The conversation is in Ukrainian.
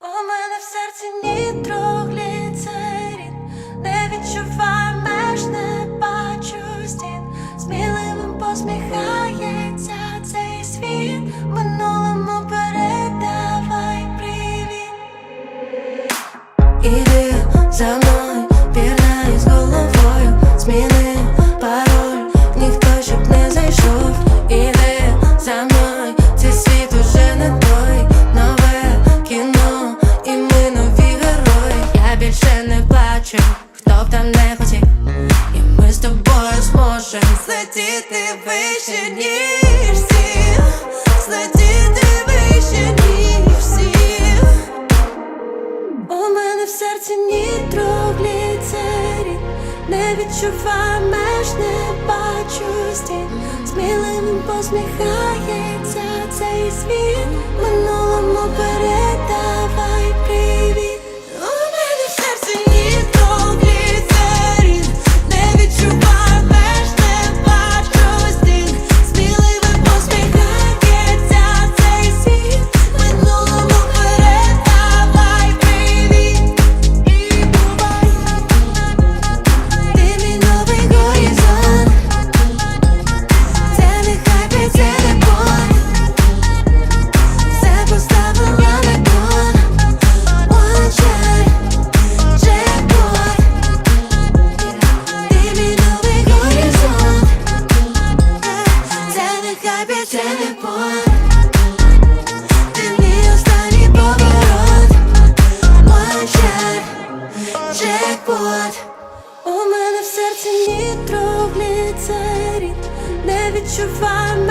У мене в серці нітрогліцерин Не відчуваю меж, не бачу стін. Сміливим посміхається цей світ. Минулому передавай привіт. Іди за мною, пірнай з головою. Зміни пароль, ніхто щоб не зайшов Злетіти вище, ніж всі Злетіти вище, ніж всі у мене в серці нітрогліцерин Не відчуваю меж, не бачу стін. Сміливим посміхається цей світ не хайп, це не У мене в серці нітрогліцерин Не відчуваю